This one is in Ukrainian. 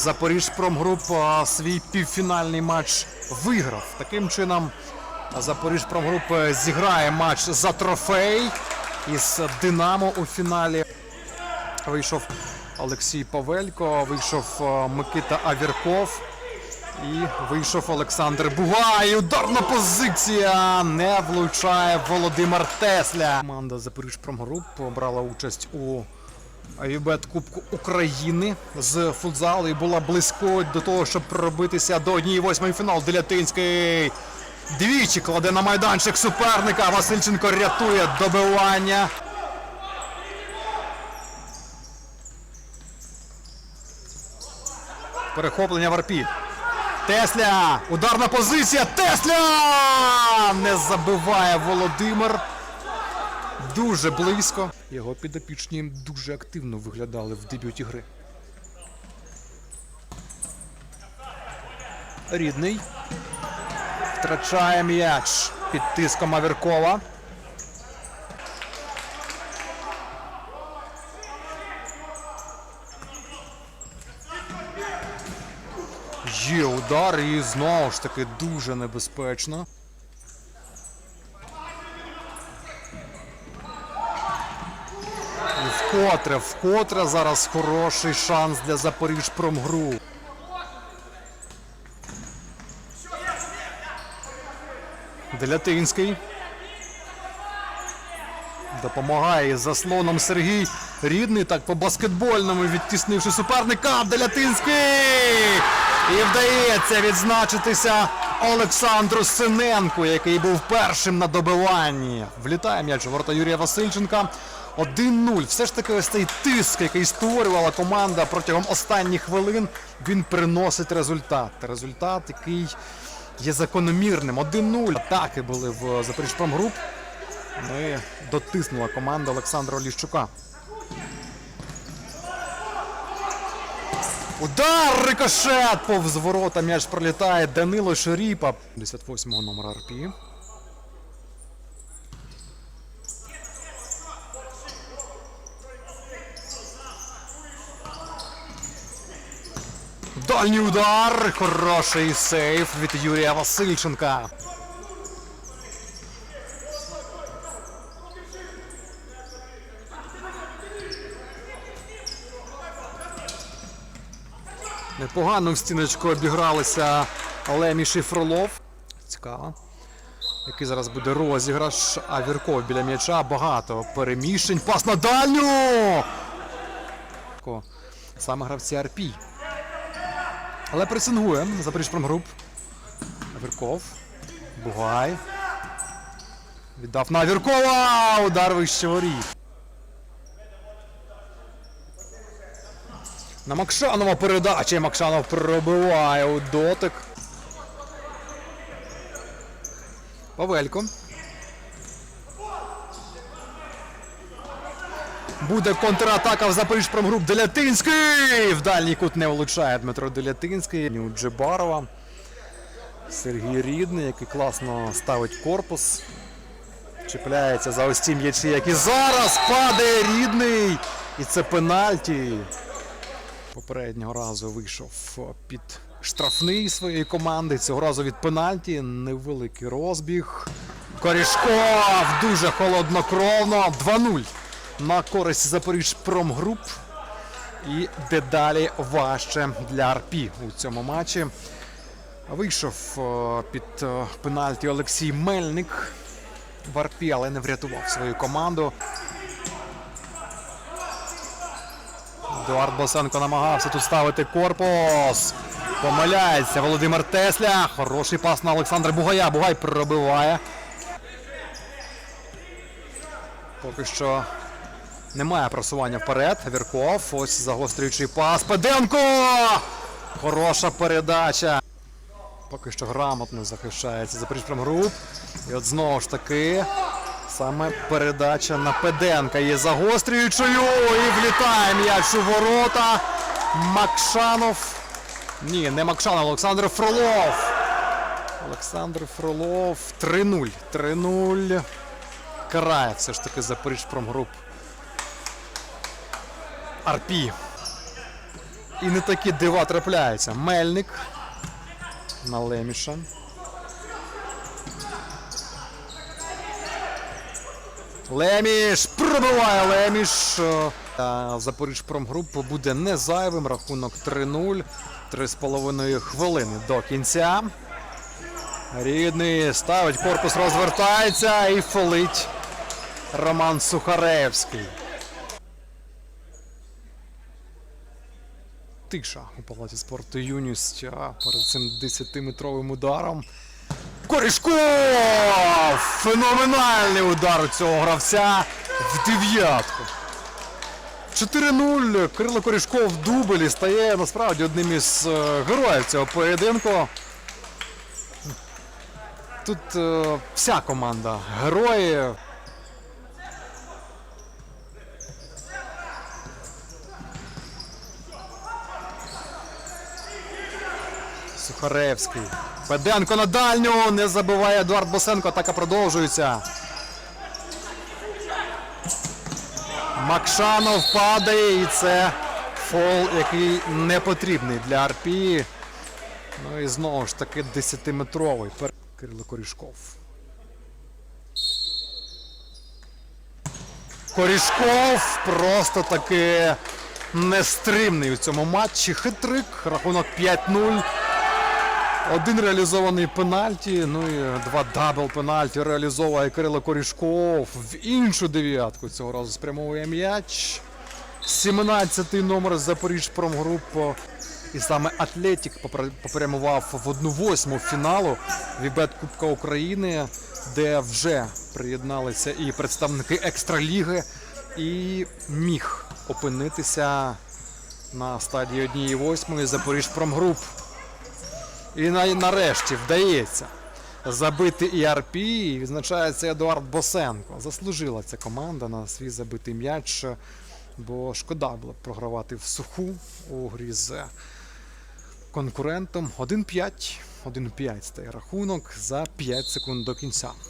Запоріжпромгруп свій півфінальний матч виграв. Таким чином, Запоріжпромгруп зіграє матч за трофей із Динамо у фіналі. Вийшов Олексій Павелько, вийшов е, Микита Авірков. І вийшов Олександр Бугай. Ударна позиція. Не влучає Володимир Тесля. Команда Запоріжпромгруп брала участь у Авібет Кубку України з футзалу і була близько до того, щоб пробитися до 1-8 фінал. Делятинський двічі кладе на майданчик суперника. Васильченко рятує добивання. Перехоплення в арпі. Тесля! Ударна позиція! Тесля! Не забиває Володимир. Дуже близько. Його підопічні дуже активно виглядали в дебюті гри. Рідний. Втрачає м'яч під тиском Авіркова. Є удар і знову ж таки дуже небезпечно. І вкотре, вкотре зараз хороший шанс для Запоріжпромгру. Делятинський. Допомагає заслоном Сергій Рідний, так по баскетбольному відтіснивши суперника. Делятинський! І вдається відзначитися Олександру Синенку, який був першим на добиванні. Влітає м'яч у ворота Юрія Васильченка. 1-0. Все ж таки ось цей тиск, який створювала команда протягом останніх хвилин, він приносить результат. Результат, який є закономірним. 1-0. Атаки були в Запоріжпромгруп. Ну і дотиснула команда Олександра Оліщука. Удар! Рикошет! Повз ворота м'яч пролітає Данило Шоріпа. 58-го номера РПІ. Дальній удар! Хороший сейф від Юрія Васильченка. Непогано в стіночку обігралися Леміш і Фролов. Цікаво. Який зараз буде розіграш. А Вірков біля м'яча. Багато переміщень. Пас на дальню! Саме гравці Арпій. Але пресингує Запоріжпромгруп. Вірков. Бугай. Віддав на Віркова! Удар вище воріт. На Макшанова передача. і Макшанов пробиває у дотик. Павелько. Буде контратака в Запоріжпромгруп Делятинський! В дальній кут не влучає Дмитро Делятинський. У Джебарова. Сергій Рідний, який класно ставить корпус. Чіпляється за ось ці м'ячі, які зараз падає Рідний. І це пенальті. Попереднього разу вийшов під штрафний своєї команди. Цього разу від пенальті. Невеликий розбіг. Корішков дуже холоднокровно. 2-0 на користь Запоріжпромгруп. І дедалі важче для Арпі у цьому матчі. Вийшов е, під е, пенальті Олексій Мельник в Арпі, але не врятував свою команду. Едуард Босенко намагався тут ставити корпус. Помиляється Володимир Тесля. Хороший пас на Олександра Бугая. Бугай пробиває. Поки що немає просування вперед. Вірков. Ось загострюючий пас. Педенко! Хороша передача. Поки що грамотно захищається Запоріжпромгруп. І от знову ж таки. Саме передача на Педенка є загострюючою і влітає м'яч у ворота. Макшанов. Ні, не Макшанов, Олександр Фролов. Олександр Фролов. 3-0. 3-0. Карає все ж таки Запоріжпромгруп. Арпі. І не такі дива трапляються. Мельник на Леміша. Леміш пробиває Леміш. Запоріжпромгруп буде не зайвим. Рахунок 3-0. 3,5 хвилини до кінця. Рідний ставить корпус, розвертається і фолить Роман Сухаревський. Тиша у палаті спорту юність а перед цим 10-метровим ударом. Корішков! Феноменальний удар у цього гравця в дев'ятку. 4-0. Кирило Корішков в дублі стає насправді одним із е, героїв цього поєдинку. Тут е, вся команда герої. Сухаревський. Феденко на дальню. Не забиває Едуард Босенко. Атака продовжується. Макшанов падає і це фол, який не потрібний для Арпії. Ну і знову ж таки 10-метровий. Пер- Кирило Корішков. Корішков просто таки нестримний у цьому матчі. Хитрик. Рахунок 5-0. Один реалізований пенальті, ну і два дабл пенальті реалізовує Кирило Корішков. В іншу дев'ятку цього разу спрямовує м'яч. 17-й номер Запоріжпромгруп. І саме Атлетік попрямував в одну восьму фіналу Вібет Кубка України, де вже приєдналися і представники екстраліги, і міг опинитися на стадії однієї восьмої Запоріжпромгруп. І нарешті вдається забити ERP, і відзначається Едуард Босенко. Заслужила ця команда на свій забитий м'яч, бо шкода було б програвати в суху у грі з конкурентом. 1-5. 1-5 стає рахунок за 5 секунд до кінця.